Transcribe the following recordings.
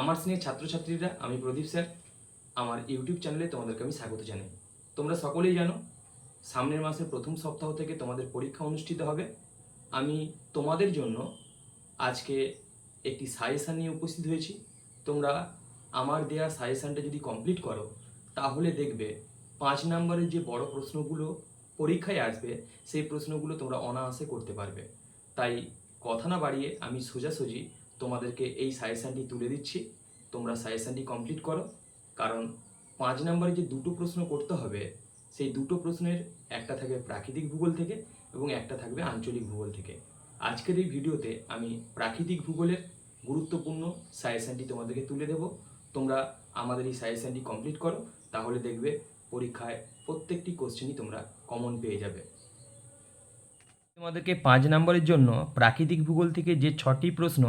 আমার স্নেহের ছাত্রছাত্রীরা, আমি প্রদীপ স্যার, আমার ইউটিউব চ্যানেলে তোমাদেরকে আমি স্বাগত জানাই। তোমরা সকলেই জানো, সামনের মাসের প্রথম সপ্তাহ থেকে তোমাদের পরীক্ষা অনুষ্ঠিত হবে। আমি তোমাদের জন্য আজকে একটি সাজেশান নিয়ে উপস্থিত হয়েছি। তোমরা আমার দেয়া সাজেশানটা যদি কমপ্লিট করো, তাহলে দেখবে পাঁচ নম্বরের যে বড় প্রশ্নগুলো পরীক্ষায় আসবে, সেই প্রশ্নগুলো তোমরা অনায়াসে করতে পারবে। তাই কথা না বাড়িয়ে আমি সোজাসুজি তোমাদেরকে এই সাজেশানটি তুলে দিচ্ছি। তোমরা সাজেশানটি কমপ্লিট করো। কারণ পাঁচ নম্বরে যে দুটো প্রশ্ন করতে হবে, সেই দুটো প্রশ্নের একটা থাকবে প্রাকৃতিক ভূগোল থেকে এবং একটা থাকবে আঞ্চলিক ভূগোল থেকে। আজকের এই ভিডিওতে আমি প্রাকৃতিক ভূগোলের গুরুত্বপূর্ণ সাজেশানটি তোমাদেরকে তুলে দেব। তোমরা আমাদের এই সাজেশানটি কমপ্লিট করো, তাহলে দেখবে পরীক্ষায় প্রত্যেকটি কোশ্চেনই তোমরা কমন পেয়ে যাবে। তোমাদেরকে পাঁচ নম্বরের জন্য প্রাকৃতিক ভূগোল থেকে যে ছটি প্রশ্ন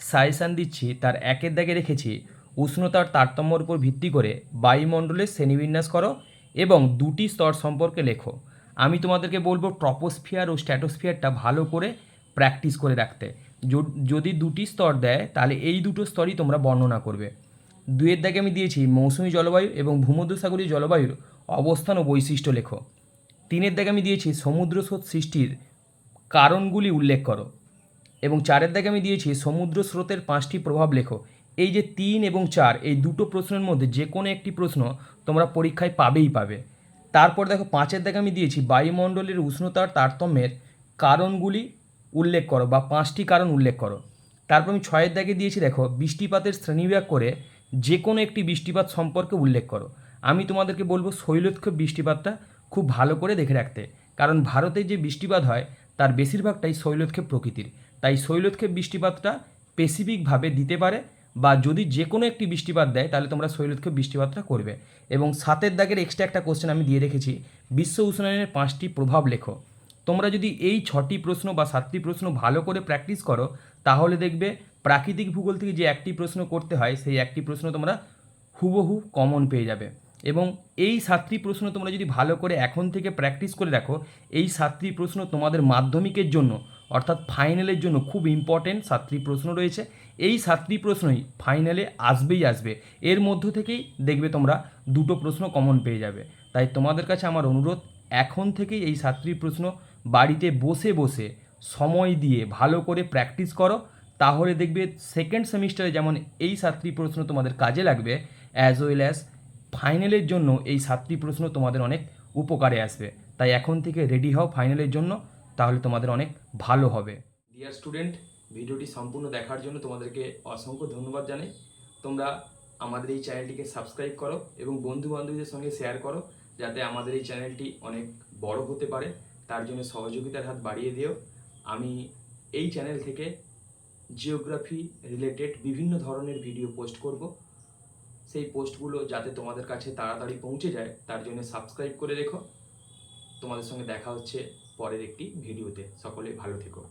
সাজেশান দিচ্ছি, তার একের দাগে রেখেছি। উষ্ণতার তারতম্যর উপর ভিত্তি করে বায়ুমণ্ডলের শ্রেণীবিন্যাস করো এবং দুটি স্তর সম্পর্কে লেখো। আমি তোমাদেরকে বলব ট্রপোস্ফিয়ার ও স্ট্যাটোস্ফিয়ারটা ভালো করে প্র্যাকটিস করে রাখতে। যদি দুটি স্তর দেয়, তাহলে এই দুটো স্তরই তোমরা বর্ণনা করবে। দুয়ের দাগে আমি দিয়েছি মৌসুমী জলবায়ু এবং ভূমধ্যসাগরীয় জলবায়ুর অবস্থান ও বৈশিষ্ট্য লেখো। তিনের দাগে আমি দিয়েছি সমুদ্র সৃষ্টির কারণগুলি উল্লেখ করো। এবং চারের দাগে আমি দিয়েছি সমুদ্র স্রোতের পাঁচটি প্রভাব লেখো। এই যে তিন এবং চার, এই দুটো প্রশ্নের মধ্যে যে কোনো একটি প্রশ্ন তোমরা পরীক্ষায় পাবেই পাবে। তারপর দেখো, পাঁচের দাগে আমি দিয়েছি বায়ুমণ্ডলের উষ্ণতার তারতম্যের কারণগুলি উল্লেখ করো বা পাঁচটি কারণ উল্লেখ করো। তারপর আমি ছয়ের দাগে দিয়েছি দেখো, বৃষ্টিপাতের শ্রেণীবিভাগ করে যে কোনো একটি বৃষ্টিপাত সম্পর্কে উল্লেখ করো। আমি তোমাদেরকে বলব শৈলক্ষেপ বৃষ্টিপাতটা খুব ভালো করে দেখে রাখতে। কারণ ভারতে যে বৃষ্টিপাত হয়, তার বেশিরভাগটাই শৈলক্ষেপ প্রকৃতির। তাই শৈলক্ষেপ বৃষ্টিপাতটা স্পেসিফিকভাবে দিতে পারে বা যদি যে কোনো একটি বৃষ্টিপাত দেয়, তাহলে তোমরা শৈলক্ষেপ বৃষ্টিপাতটা করবে। এবং সাতের দাগের এক্সট্রা একটা কোশ্চেন আমি দিয়ে রেখেছি। বিশ্ব উষ্ণায়নের পাঁচটি প্রভাব লেখো। তোমরা যদি এই ছটি প্রশ্ন বা সাতটি প্রশ্ন ভালো করে প্র্যাকটিস করো, তাহলে দেখবে প্রাকৃতিক ভূগোল থেকে যে একটি প্রশ্ন করতে হয়, সেই একটি প্রশ্ন তোমরা হুবহু কমন পেয়ে যাবে। এবং এই সাতটি প্রশ্ন তোমরা যদি ভালো করে এখন থেকে প্র্যাকটিস করে রাখো এই সাতটি প্রশ্ন তোমাদের মাধ্যমিকের জন্য অর্থাৎ ফাইনালের জন্য খুব ইম্পর্টেন্ট সাতটি প্রশ্ন রয়েছে। এই সাতটি প্রশ্নই ফাইনালে আসবেই আসবে। এর মধ্য থেকেই দেখবে তোমরা দুটো প্রশ্ন কমন পেয়ে যাবে। তাই তোমাদের কাছে আমার অনুরোধ, এখন থেকেই এই সাতটি প্রশ্ন বাড়িতে বসে বসে সময় দিয়ে ভালো করে প্র্যাকটিস করো। তাহলে দেখবে সেকেন্ড সেমিস্টারে যেমন এই সাতটি প্রশ্ন তোমাদের কাজে লাগবে অ্যাজ ওয়েল অ্যাজ ফাইনালের জন্য এই সাতটি প্রশ্ন তোমাদের অনেক উপকারে আসবে। তাই এখন থেকে রেডি হও ফাইনালের জন্য। তাহলে তোমাদের অনেক ভালো হবে। ডিয়ার স্টুডেন্ট ভিডিওটি সম্পূর্ণ দেখার জন্য তোমাদেরকে অসংখ্য ধন্যবাদ জানাই। তোমরা আমাদের এই চ্যানেলটিকে সাবস্ক্রাইব করো এবং বন্ধু বান্ধবীদের সঙ্গে শেয়ার করো, যাতে আমাদের এই চ্যানেলটি অনেক বড় হতে পারে। তার জন্য সহযোগিতার হাত বাড়িয়ে দিও। আমি এই চ্যানেল থেকে জিওগ্রাফি রিলেটেড বিভিন্ন ধরনের ভিডিও পোস্ট করব। সেই পোস্টগুলো যাতে তোমাদের কাছে তাড়াতাড়ি পৌঁছে যায়, তার জন্য সাবস্ক্রাইব করে রেখো। তোমাদের সঙ্গে দেখা হচ্ছে পরের একটি ভিডিওতে। সকলে ভালো থেকো।